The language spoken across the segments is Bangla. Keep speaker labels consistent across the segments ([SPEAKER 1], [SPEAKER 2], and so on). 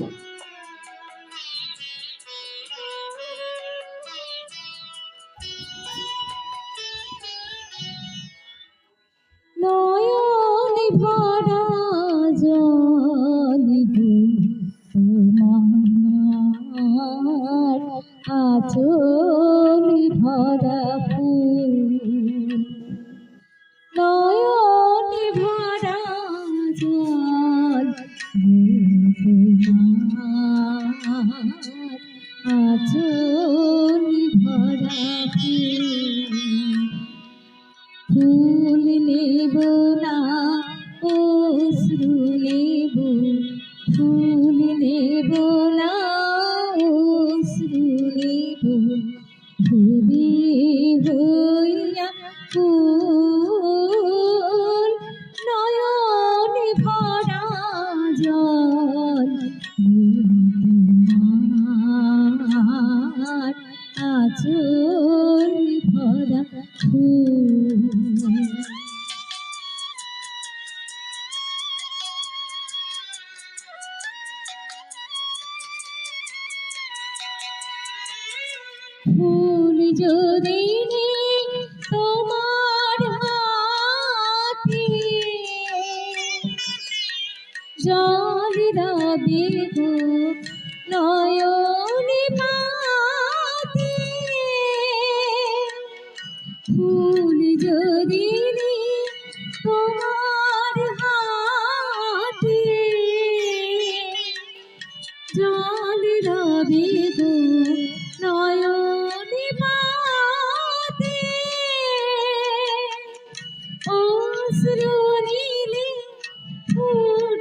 [SPEAKER 1] No, you only bought 啊。ফুল যদি তোমার হাতে জল দাবি গো নয়নে পাতে ফুল যদি তোমার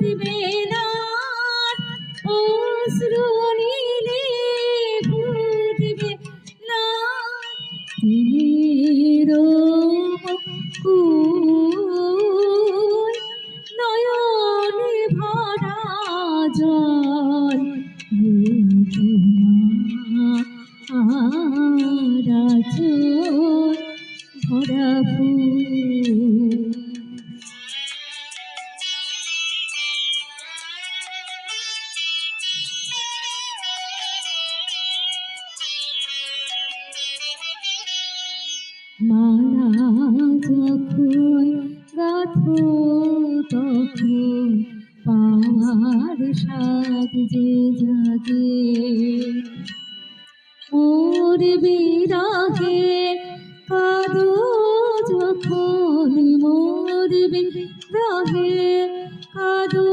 [SPEAKER 1] কাঁদবে না অশ্রু নীলে ফুটবে না নয়ন ভরা জল মালা যখন গাথো তখন পাওয়ার সাজ যে জাগে ওর বিরাগে কারও যখন মোর বিরাগে কারও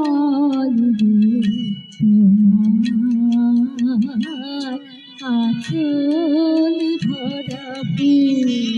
[SPEAKER 1] Whee!